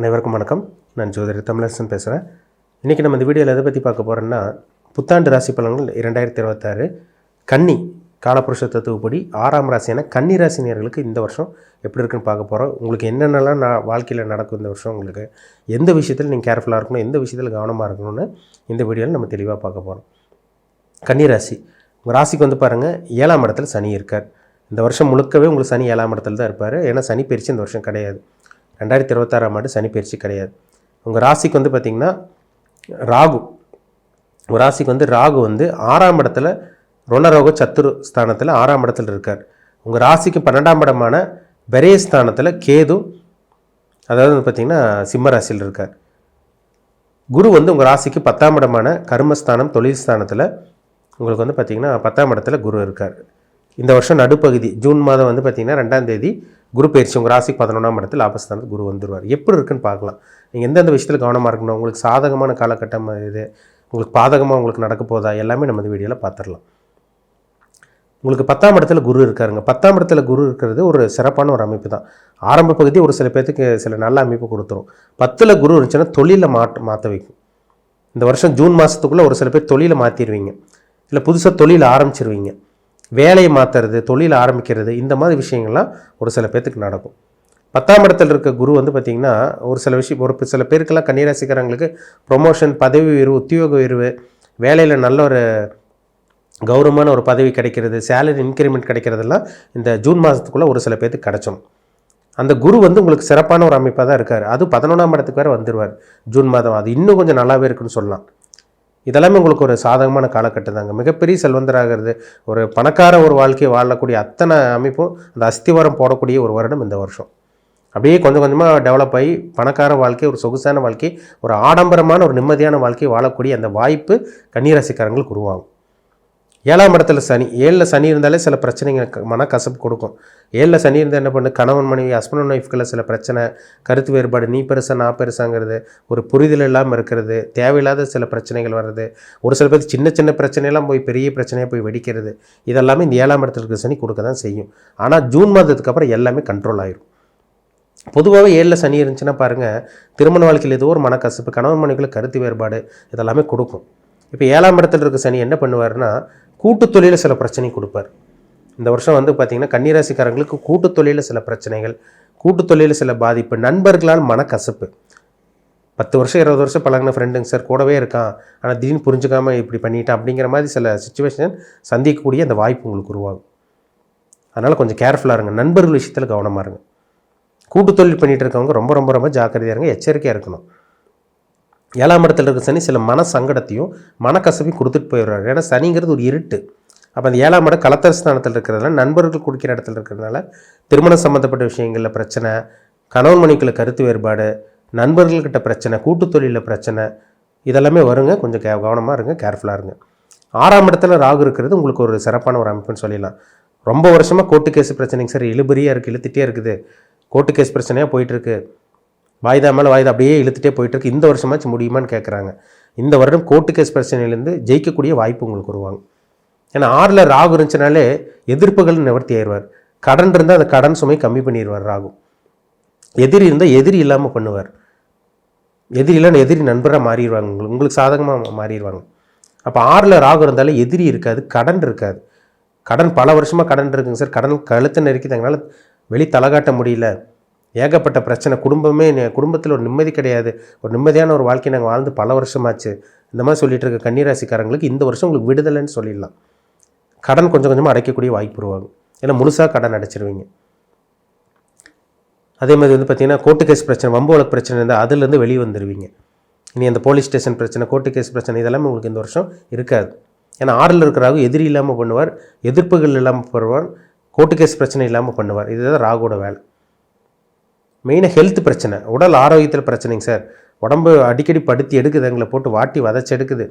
அனைவருக்கும் வணக்கம். நான் ஜோதிடர் தமிழரசன் பேசுகிறேன் இன்றைக்கி நம்ம இந்த வீடியோவில் எதை பற்றி பார்க்க போகிறோன்னா புத்தாண்டு ராசி பலன்கள் இரண்டாயிரத்தி இருபத்தாறு கன்னி காலப்புருஷ தத்துவப்படி ஆறாம் ராசியான கன்னி ராசினியர்களுக்கு இந்த வருஷம் எப்படி இருக்குன்னு பார்க்க போகிறோம் உங்களுக்கு என்னென்னலாம் நான் வாழ்க்கையில் நடக்கும் இந்த வருஷம் உங்களுக்கு எந்த விஷயத்தில் நீங்கள் கேர்ஃபுல்லாக இருக்கணும் எந்த விஷயத்தில் கவனமாக இருக்கணும்னு இந்த வீடியோவில் நம்ம தெளிவாக பார்க்க போகிறோம் கன்னி ராசி. உங்கள் ராசிக்கு வந்து பாருங்கள் ஏழாம் இடத்துல சனி இருக்கார். இந்த வருஷம் முழுக்கவே உங்களுக்கு சனி ஏழாம் இடத்துல தான் இருப்பார். ஏன்னா சனி பயிற்சி இந்த வருஷம் கிடையாது. ரெண்டாயிரத்தி இருபத்தாறாம் ஆண்டு சனி பயிற்சி கிடையாது. உங்கள் ராசிக்கு வந்து பார்த்திங்கன்னா ராகு. உங்கள் ராசிக்கு வந்து ராகு வந்து ஆறாம் இடத்துல ருணரோக சத்துரு ஸ்தானத்தில் ஆறாம் இடத்துல இருக்கார். உங்கள் ராசிக்கு பன்னெண்டாம் இடமான பெரிய ஸ்தானத்தில் கேது அதாவது வந்து பார்த்திங்கன்னா சிம்ம ராசியில் இருக்கார். குரு வந்து உங்கள் ராசிக்கு பத்தாம் இடமான கர்மஸ்தானம் தொழில் ஸ்தானத்தில் உங்களுக்கு வந்து பார்த்திங்கன்னா பத்தாம் இடத்துல குரு இருக்கார். இந்த வருஷம் நடுப்பகுதி ஜூன் மாதம் வந்து பார்த்திங்கன்னா ரெண்டாம் தேதி குரு பயிற்சி உங்கள் ராசிக்கு பதினொன்றாம் இடத்துல ஆபஸ்தானத்து குரு வந்துடுவார் எப்படி இருக்குன்னு பார்க்கலாம். நீங்கள் எந்தெந்த விஷயத்தில் கவனமாக இருக்கணும் உங்களுக்கு சாதகமான காலகட்டம் இது உங்களுக்கு பாதகமாக உங்களுக்கு நடக்க போதா எல்லாமே நம்ம இந்த வீடியோவில் பார்த்துடலாம் உங்களுக்கு பத்தாம் இடத்துல குரு இருக்காருங்க. பத்தாம் இடத்துல குரு இருக்கிறது ஒரு சிறப்பான ஒரு அமைப்பு தான். ஆரம்ப பகுதி ஒரு சில பேர்த்துக்கு சில நல்ல அமைப்பு கொடுத்துரும். பத்தில் குரு இருந்துச்சுன்னா தொழிலில் மாற்ற மாற்ற வைக்கும். இந்த வருஷம் ஜூன் மாதத்துக்குள்ளே ஒரு சில பேர் தொழிலை மாற்றிடுவீங்க இல்லை புதுசாக தொழில் ஆரம்பிச்சிருவீங்க. வேலையை மாற்றுறது தொழில் ஆரம்பிக்கிறது இந்த மாதிரி விஷயங்கள்லாம் ஒரு சில பேர்த்துக்கு நடக்கும். பத்தாம் இடத்துல இருக்க குரு வந்து பார்த்திங்கன்னா ஒரு சில விஷயம் ஒரு சில பேருக்கெல்லாம் கன்னிராசிக்காரங்களுக்கு ப்ரொமோஷன் பதவி உயர்வு உத்தியோக உயர்வு வேலையில் நல்ல ஒரு கௌரவமான ஒரு பதவி கிடைக்கிறது சேலரி இன்க்ரிமெண்ட் கிடைக்கிறதெல்லாம் இந்த ஜூன் மாதத்துக்குள்ளே ஒரு சில பேர்த்துக்கு கிடச்சிடும் அந்த குரு வந்து உங்களுக்கு சிறப்பான ஒரு அமைப்பாக தான் இருக்கார். அது பதினொன்றாம் இடத்துக்கு வேறு வந்துடுவார் ஜூன் மாதம். அது இன்னும் கொஞ்சம் நல்லாவே இருக்குன்னு சொல்லலாம். இதெல்லாமே உங்களுக்கு ஒரு சாதகமான காலகட்டம் தாங்க. மிகப்பெரிய செல்வந்தராகிறது ஒரு பணக்கார ஒரு வாழ்க்கையை வாழக்கூடிய அத்தனை அமைப்பும் அந்த அஸ்திவாரம் போடக்கூடிய ஒரு வருடம் இந்த வருஷம். அப்படியே கொஞ்சம் கொஞ்சமாக டெவலப் ஆகி பணக்கார வாழ்க்கை ஒரு சொகுசான வாழ்க்கை ஒரு ஆடம்பரமான ஒரு நிம்மதியான வாழ்க்கை வாழக்கூடிய அந்த வாய்ப்பு கன்னிராசிக்காரங்களுக்கு உருவாகும். ஏழாம் இடத்துல சனி ஏழில் சனி இருந்தாலே சில பிரச்சனைங்க மனக்கசப்பு கொடுக்கும். ஏழில் சனி இருந்தால் என்ன பண்ணு? கணவன் மனைவி ஹஸ்பண்ட் அண்ட் ஒய்ஃப்குள்ள சில பிரச்சனை கருத்து வேறுபாடு நீ பெருசா நான் பெருசாங்கிறது ஒரு புரிதல் இல்லாமல் இருக்கிறது தேவையில்லாத சில பிரச்சனைகள் வர்றது ஒரு சில பேர் சின்ன சின்ன பிரச்சனையெல்லாம் போய் பெரிய பிரச்சனையாக போய் வெடிக்கிறது இதெல்லாமே இந்த ஏழாம் இடத்துல இருக்கிற சனி கொடுக்க தான் செய்யும். ஆனால் ஜூன் மாதத்துக்கு அப்புறம் எல்லாமே கண்ட்ரோல் ஆயிரும். பொதுவாகவே ஏழில் சனி இருந்துச்சுன்னா பாருங்கள் திருமண வாழ்க்கையில் ஏதோ ஒரு மனக்கசப்பு கணவன் மனைவிக்குள்ள கருத்து வேறுபாடு இதெல்லாமே கொடுக்கும். இப்போ ஏழாம் இடத்துல இருக்க சனி என்ன பண்ணுவார்னா கூட்டு தொழிலில் சில பிரச்சனை கொடுப்பார். இந்த வருஷம் வந்து பார்த்திங்கன்னா கன்னிராசிக்காரங்களுக்கு கூட்டு தொழிலில் சில பிரச்சனைகள் கூட்டு தொழிலில் சில பாதிப்பு நண்பர்களால் மனக்கசப்பு. பத்து வருஷம் இருபது வருஷம் பழகின ஃப்ரெண்டுங்க சார் கூடவே இருக்கான். ஆனால் திடீர்னு புரிஞ்சுக்காமல் இப்படி பண்ணிட்டான் அப்படிங்கிற மாதிரி சில சுச்சுவேஷன் சந்திக்கக்கூடிய அந்த வாய்ப்பு உங்களுக்கு உருவாகும். அதனால் கொஞ்சம் கேர்ஃபுல்லாக இருங்க. நண்பர்கள் விஷயத்தில் கவனமாக இருங்க. கூட்டு தொழில் இருக்கவங்க ரொம்ப ரொம்ப ரொம்ப ஜாக்கிரதையாக இருங்க. எச்சரிக்கையாக இருக்கணும். ஏழாம் இடத்துல இருக்க சனி சில மன சங்கடத்தையும் மனக்கசப்பையும் கொடுத்துட்டு போயிடுறாரு. ஏன்னா சனிங்கிறது ஒரு இருட்டு. அப்போ அந்த ஏழாம் இடம் கலத்தர ஸ்தானத்தில் இருக்கிறதுனால நண்பர்கள் குடிக்கிற இடத்துல இருக்கிறதுனால திருமணம் சம்மந்தப்பட்ட விஷயங்களில் பிரச்சனை கணவன் மனைவிக்குள்ள கருத்து வேறுபாடு நண்பர்கள்கிட்ட பிரச்சனை கூட்டு தொழிலில் பிரச்சனை இதெல்லாமே வருங்க. கொஞ்சம் கே கவனமாக இருங்க கேர்ஃபுல்லாக இருங்க. ஆறாம் இடத்துல ராகு இருக்கிறது உங்களுக்கு ஒரு சிறப்பான ஒரு அமைப்புன்னு சொல்லிடலாம். ரொம்ப வருஷமாக கோர்ட்டு கேஸ் பிரச்சனைங்க சார். இழுபறியாக இருக்குது இழுத்துட்டே இருக்குது. கோர்ட்டு கேஸ் பிரச்சனையாக போயிட்டுருக்கு வாய்தா மேலே வாய்தா அப்படியே இழுத்துட்டே போயிட்டு இருக்கு. இந்த வருஷமாச்சு முடியுமான்னு கேட்குறாங்க இந்த வருடம் கோர்ட்டு கேஸ் பிரச்சனையிலேருந்து ஜெயிக்கக்கூடிய வாய்ப்பு உங்களுக்கு வருவாங்க ஏன்னா ஆறில் ராகு இருந்துச்சுனாலே எதிர்ப்புகள் நிவர்த்தி ஆயிடுவார் கடன் இருந்தால் அந்த கடன் சுமை கம்மி பண்ணிடுவார் ராகு. எதிரி இருந்தால் எதிரி இல்லாமல் பண்ணுவார். எதிரி இல்லைன்னு எதிரி நண்பராக மாறிடுவாங்க. உங்களுக்கு உங்களுக்கு சாதகமாக மாறிடுவாங்க. அப்போ ஆறில் ராகு இருந்தாலே எதிரி இருக்காது கடன் இருக்காது. கடன் பல வருஷமாக கடன் இருக்குங்க சார். கடன் கழுத்து நெருக்கிது வெளி வெளி தலகாட்ட முடியல. ஏகப்பட்ட பிரச்சனை. குடும்பமே குடும்பத்தில் ஒரு நிம்மதி கிடையாது. ஒரு நிம்மதியான ஒரு வாழ்க்கை நாங்கள் வாழ்ந்து பல வருஷமாச்சு. இந்த மாதிரி சொல்லிட்டு இருக்க கன்னிராசிக்காரங்களுக்கு இந்த வருஷம் உங்களுக்கு விடுதலைன்னு சொல்லிடலாம். கடன் கொஞ்சம் கொஞ்சமாக அடைக்கக்கூடிய வாய்ப்பு உருவாகும். ஏன்னா முழுசாக கடன் அடைச்சிருவீங்க. அதே மாதிரி வந்து பார்த்தீங்கன்னா கோர்ட்டு கேஸ் பிரச்சனை வம்பு வழக்கு பிரச்சனை இருந்தால் அதுலேருந்து வெளியே வந்துடுவீங்க இனி அந்த போலீஸ் ஸ்டேஷன் பிரச்சனை கோர்ட்டு கேஸ் பிரச்சனை இதெல்லாமே உங்களுக்கு இந்த வருஷம் இருக்காது. ஏன்னா ஆறில் இருக்கிறாக எதிரி இல்லாமல் பண்ணுவார் எதிர்ப்புகள் இல்லாமல் பண்ணுவார் கோர்ட்டு கேஸ் பிரச்சனை இல்லாமல் பண்ணுவார். இதுதான் ராகுவோட வேலை. மெயினாக ஹெல்த் பிரச்சனை. உடல் ஆரோக்கியத்தில் பிரச்சனைங்க சார் உடம்பு அடிக்கடி படுத்தி எடுக்குது. எங்களை போட்டு வாட்டி வதச்சி எடுக்குது.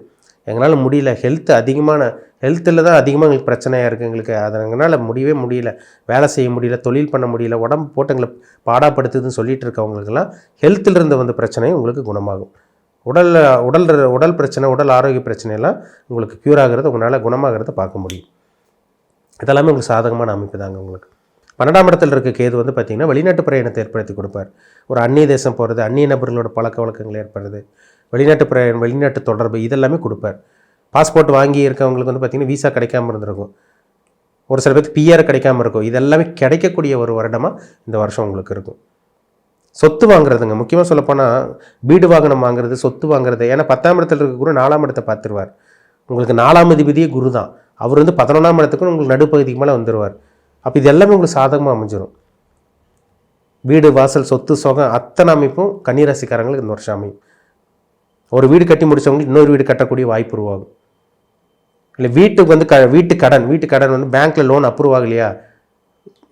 எங்களால் முடியல. ஹெல்த் அதிகமான ஹெல்த்தில் தான் அதிகமாக எங்களுக்கு பிரச்சனையாக இருக்குது எங்களுக்கு. அதை எங்களால் முடியவே முடியல. வேலை செய்ய முடியல. தொழில் பண்ண முடியல. உடம்பு போட்டு எங்களை பாடாப்படுத்துதுன்னு சொல்லிட்டு இருக்கவங்களுக்கெல்லாம் ஹெல்த்தில் இருந்து வந்த பிரச்சனையும் உங்களுக்கு குணமாகும். உடல் உடல் உடல் பிரச்சனை உடல் ஆரோக்கிய பிரச்சனையெல்லாம் உங்களுக்கு க்யூர் ஆகிறது உங்களால் குணமாகிறத பார்க்க முடியும். இதெல்லாமே உங்களுக்கு சாதகமான அமைப்பு தாங்க உங்களுக்கு. பன்னெண்டாம் இடத்துல இருக்க கேது வந்து பார்த்திங்கன்னா வெளிநாட்டு பிரயாணத்தை ஏற்படுத்தி கொடுப்பார். ஒரு அந்நிய தேசம் போகிறது அந்நிய நபர்களோட பழக்க வழக்கங்கள் ஏற்படுறது வெளிநாட்டு பிரயாணம் வெளிநாட்டு தொடர்பு இதெல்லாமே கொடுப்பார். பாஸ்போர்ட் வாங்கி இருக்கவங்களுக்கு வந்து பார்த்திங்கன்னா வீசா கிடைக்காம இருந்திருக்கும். ஒரு சில பேருக்கு பிஆர் கிடைக்காம இருக்கும். இதெல்லாமே கிடைக்கக்கூடிய ஒரு வருடமாக இந்த வருஷம் உங்களுக்கு இருக்கும். சொத்து வாங்குறதுங்க முக்கியமாக சொல்லப்போனால் வீடு வாகனம் வாங்குறது சொத்து வாங்குறது. ஏன்னா பத்தாம் இடத்துல இருக்க குரு நாலாம் இடத்தை பார்த்துருவார். உங்களுக்கு நாலாம் அதிபதியே குரு தான். அவர் வந்து பதினொன்றாம் இடத்துக்கு உங்களுக்கு நடுப்பகுதிக்கு மேலே வந்துடுவார் அப்போ இது எல்லாமே உங்களுக்கு சாதகமாக அமைஞ்சிடும் வீடு வாசல் சொத்து சொகம் அத்தனை அமைப்பும் கன்னிராசிக்காரங்களுக்கு இந்த வருஷம் அமையும். ஒரு வீடு கட்டி முடிச்சவங்களுக்கு இன்னொரு வீடு கட்டக்கூடிய வாய்ப்பு உருவாகும். இல்லை வீட்டுக்கு வந்து க வீட்டு கடன் வீட்டு கடன் வந்து பேங்க்கில் லோன் அப்ரூவ் ஆகலையா?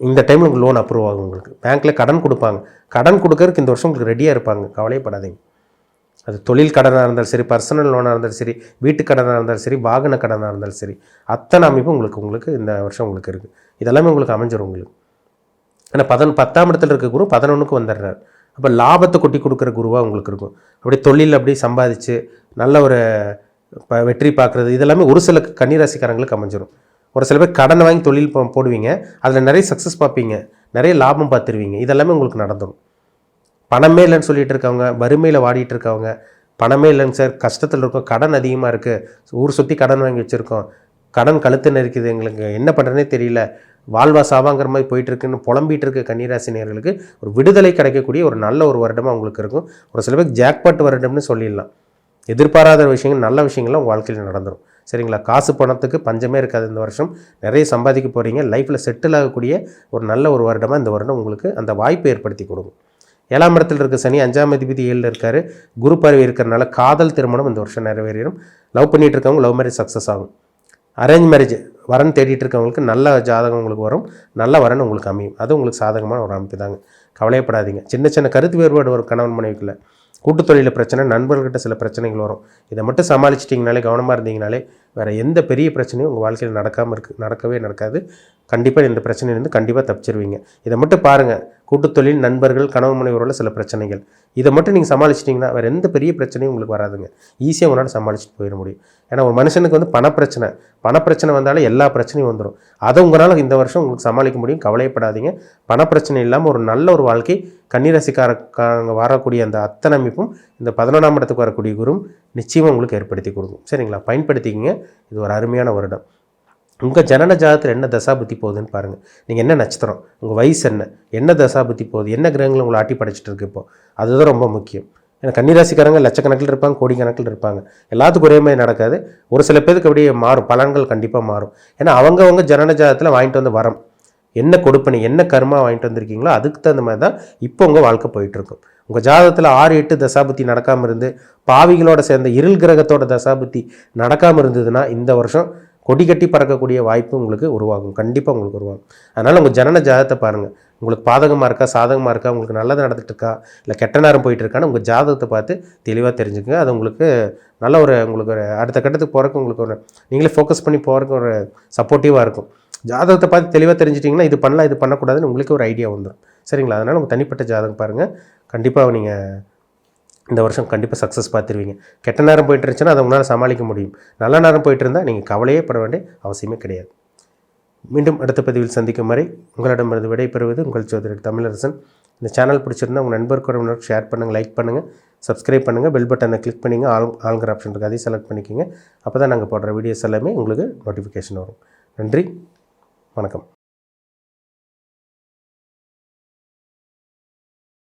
இந்த டைமில் உங்களுக்கு லோன் அப்ரூவ் ஆகும் உங்களுக்கு. பேங்க்கில் கடன் கொடுப்பாங்க. கடன் கொடுக்கறதுக்கு இந்த வருஷம் உங்களுக்கு ரெடியாக இருப்பாங்க. கவலையப்படாதீங்க. அது தொழில் கடனாக இருந்தாலும் சரி பர்சனல் லோனாக இருந்தாலும் சரி வீட்டு கடனாக இருந்தாலும் சரி வாகன கடனாக இருந்தாலும் சரி அத்தனை அமைப்பு உங்களுக்கு உங்களுக்கு இந்த வருஷம் உங்களுக்கு இருக்குது இதெல்லாமே உங்களுக்கு அமைஞ்சிரும் உங்களுக்கு. ஆனால் பதன் பத்தாம் இடத்துல இருக்க குரு பதினொன்றுக்கு வந்துடுறார். அப்போ லாபத்தை கொட்டி கொடுக்குற குருவாக உங்களுக்கு இருக்கும். அப்படியே தொழில் அப்படியே சம்பாதிச்சு நல்ல ஒரு ப- வெற்றி பார்க்குறது இதெல்லாமே ஒரு சில கன்னிராசிக்காரங்களுக்கு அமைஞ்சிரும். ஒரு சில பேர் கடன் வாங்கி தொழில் போடுவீங்க. அதில் நிறைய சக்ஸஸ் பார்ப்பீங்க. நிறைய லாபம் பார்த்துருவீங்க. இதெல்லாமே உங்களுக்கு நடந்துடும் பணமே இல்லைன்னு சொல்லிட்டு இருக்கவங்க வறுமையில் வாடிட்டு இருக்கவங்க பணமே இல்லைங்க சார். கஷ்டத்தில் இருக்கோம். கடன் அதிகமாக இருக்குது ஊர் சுற்றி கடன் வாங்கி வச்சுருக்கோம். கடன் கழுத்து நெருக்குது. எங்களுக்கு என்ன பண்ணுறதுனே தெரியல. வாழ்வா சாவாங்கிற மாதிரி போயிட்டுருக்குன்னு புலம்பிகிட்டு புலம்பிட்டு இருக்க கன்னிராசினியர்களுக்கு ஒரு விடுதலை கிடைக்கக்கூடிய ஒரு நல்ல ஒரு வருடமாக உங்களுக்கு இருக்கும். ஒரு சில பேருக்கு ஜாக்பாட் வருடம்னு சொல்லிடலாம். எதிர்பாராத விஷயங்கள் நல்ல விஷயங்கள்லாம் உங்கள் வாழ்க்கையில் நடந்துடும் சரிங்களா? காசு பணத்துக்கு பஞ்சமே இருக்காது இந்த வருஷம். நிறைய சம்பாதிக்க போகிறீங்க லைஃப்பில் செட்டில் ஆகக்கூடிய ஒரு நல்ல ஒரு வருடமாக இந்த வருடம் உங்களுக்கு அந்த வாய்ப்பை ஏற்படுத்தி கொடுக்கும். ஏழாம் இடத்துல இருக்க சனி அஞ்சாம் அதிபதி ஏழில் இருக்கார். குரு பார்வை இருக்கிறனால காதல் திருமணம் இந்த வருஷம் நிறைவேறிடும். லவ் பண்ணிகிட்டு இருக்கவங்க லவ் மேரேஜ் சக்ஸஸ் ஆகும். அரேஞ்ச் மேரேஜ் வரன் தேடிட்டு இருக்கவங்களுக்கு நல்ல ஜாதகம் உங்களுக்கு வரும். நல்ல வரன் உங்களுக்கு அமையும். அது உங்களுக்கு சாதகமான ஒரு அமைப்பு தாங்க. கவலையப்படாதீங்க. சின்ன சின்ன கருத்து வேறுபாடு வரும் கணவன் மனைவிக்குள்ள கூட்டுத்தொழிலில் பிரச்சனை நண்பர்கள்கிட்ட சில பிரச்சனைகள் வரும். இதை மட்டும் சமாளிச்சிட்டிங்கனாலே கவனமாக இருந்தீங்கனாலே வேறு எந்த பெரிய பிரச்சனையும் உங்கள் வாழ்க்கையில் நடக்காமல் இருக்குது நடக்கவே நடக்காது. கண்டிப்பாக இந்த பிரச்சனையிலேருந்து கண்டிப்பாக தப்பிச்சிருவீங்க. இதை மட்டும் பாருங்கள் கூட்டுத்தொழில் நண்பர்கள் கணவன் மனைவரோட சில பிரச்சனைகள். இதை மட்டும் நீங்கள் சமாளிச்சிட்டிங்கன்னா வேறு எந்த பெரிய பிரச்சனையும் உங்களுக்கு வராதுங்க. ஈஸியாக உங்களால் சமாளிச்சுட்டு போயிட முடியும். ஏன்னா ஒரு மனுஷனுக்கு வந்து பணப்பிரச்சனை. பணப்பிரச்சனை வந்தாலே எல்லா பிரச்சனையும் வந்துடும் அதை உங்களால் இந்த வருஷம் உங்களுக்கு சமாளிக்க முடியும். கவலையப்படாதீங்க. பணப்பிரச்சனை இல்லாமல் ஒரு நல்ல ஒரு வாழ்க்கை கன்னிராசிக்காரங்க வரக்கூடிய அந்த அத்தனை அமைப்பும் இந்த பதினொன்றாம் இடத்துக்கு வரக்கூடிய குரும் நிச்சயமாக உங்களுக்கு ஏற்படுத்தி கொடுக்கும். சரிங்களா? பயன்படுத்திக்கிங்க. இது ஒரு அருமையான வருடம். உங்கள் ஜனன ஜாதத்தில் என்ன தசாபுத்தி போகுதுன்னு பாருங்கள் நீங்கள் என்ன நட்சத்திரம் உங்கள் வயசு என்ன என்ன தசாபுத்தி போகுது என்ன கிரகங்கள் உங்களை ஆட்டி படைச்சிட்டு இருக்கு இப்போ? அதுதான் ரொம்ப முக்கியம். ஏன்னா கன்னிராசிக்காரங்க லட்சக்கணக்கில் இருப்பாங்க கோடிக்கணக்கில் இருப்பாங்க. எல்லாத்துக்கும் ஒரே மாதிரி நடக்காது. ஒரு சில பேருக்கு அப்படியே மாறும் பலன்கள் கண்டிப்பாக மாறும். ஏன்னா அவங்கவுங்க ஜனன ஜாதத்தில் வாங்கிட்டு வந்து வரம் என்ன கொடுப்பனி என்ன கர்மா வாங்கிட்டு வந்திருக்கீங்களோ அதுக்கு தகுந்த மாதிரி தான் இப்போ உங்கள் வாழ்க்கை போயிட்டுருக்கும். உங்கள் ஜாதகத்தில் ஆறு எட்டு தசாபுத்தி நடக்காமல் இருந்து பாவிகளோட சேர்ந்த இருள் கிரகத்தோட தசாபுத்தி நடக்காமல் இருந்ததுன்னா இந்த வருஷம் கொடி கட்டி பறக்கக்கூடிய வாய்ப்பு உங்களுக்கு உருவாகும். கண்டிப்பாக உங்களுக்கு உருவாகும். அதனால் உங்கள் ஜனன ஜாதகத்தை பாருங்கள் உங்களுக்கு பாதகமாக இருக்கா சாதகமாக இருக்கா உங்களுக்கு நல்லது நடந்துட்டு இருக்கா இல்லை கெட்ட நேரம் போயிட்டு இருக்கான்னு உங்கள் ஜாதகத்தை பார்த்து தெளிவாக தெரிஞ்சுக்கங்க. அது உங்களுக்கு நல்ல ஒரு உங்களுக்கு ஒரு அடுத்த கட்டத்துக்கு போகிறக்கு உங்களுக்கு ஒரு நீங்களே ஃபோக்கஸ் பண்ணி போகிறக்கு ஒரு சப்போர்ட்டிவாக இருக்கும். ஜாதகத்தை பார்த்து தெளிவாக தெரிஞ்சிட்டிங்கன்னா இது பண்ணலாம் இது பண்ணக்கூடாதுன்னு உங்களுக்கு ஒரு ஐடியா வந்துடும் சரிங்களா? அதனால் உங்கள் தனிப்பட்ட ஜாதகம் பாருங்கள் கண்டிப்பாக நீங்கள் இந்த வருஷம் கண்டிப்பாக சக்ஸஸ் பார்த்துருவீங்க. கெட்ட நேரம் போயிட்டு இருந்துச்சுன்னா அதை உங்களால் சமாளிக்க முடியும். நல்ல நேரம் போயிட்டு இருந்தால் நீங்கள் கவலையே பட வேண்டிய அவசியமே கிடையாது. மீண்டும் அடுத்த பதிவில் சந்திக்கும் வரை உங்களிடமிருந்து விடைபெறுவது உங்கள் சோதரர் தமிழரசன். இந்த சேனல் பிடிச்சிருந்தா உங்கள் நண்பருக்கு உறவினருக்கு ஷேர் பண்ணுங்கள் லைக் பண்ணுங்கள் சப்ஸ்கிரைப் பண்ணுங்கள் பெல் பட்டனை கிளிக் பண்ணிங்க ஆல் ஆளுங்கிற ஆப்ஷன் இருக்குது அதையும் செலக்ட் பண்ணிக்கோங்க. அப்போ தான் நாங்கள் போடுற வீடியோஸ் எல்லாமே உங்களுக்கு நோட்டிஃபிகேஷன் வரும். நன்றி வணக்கம்.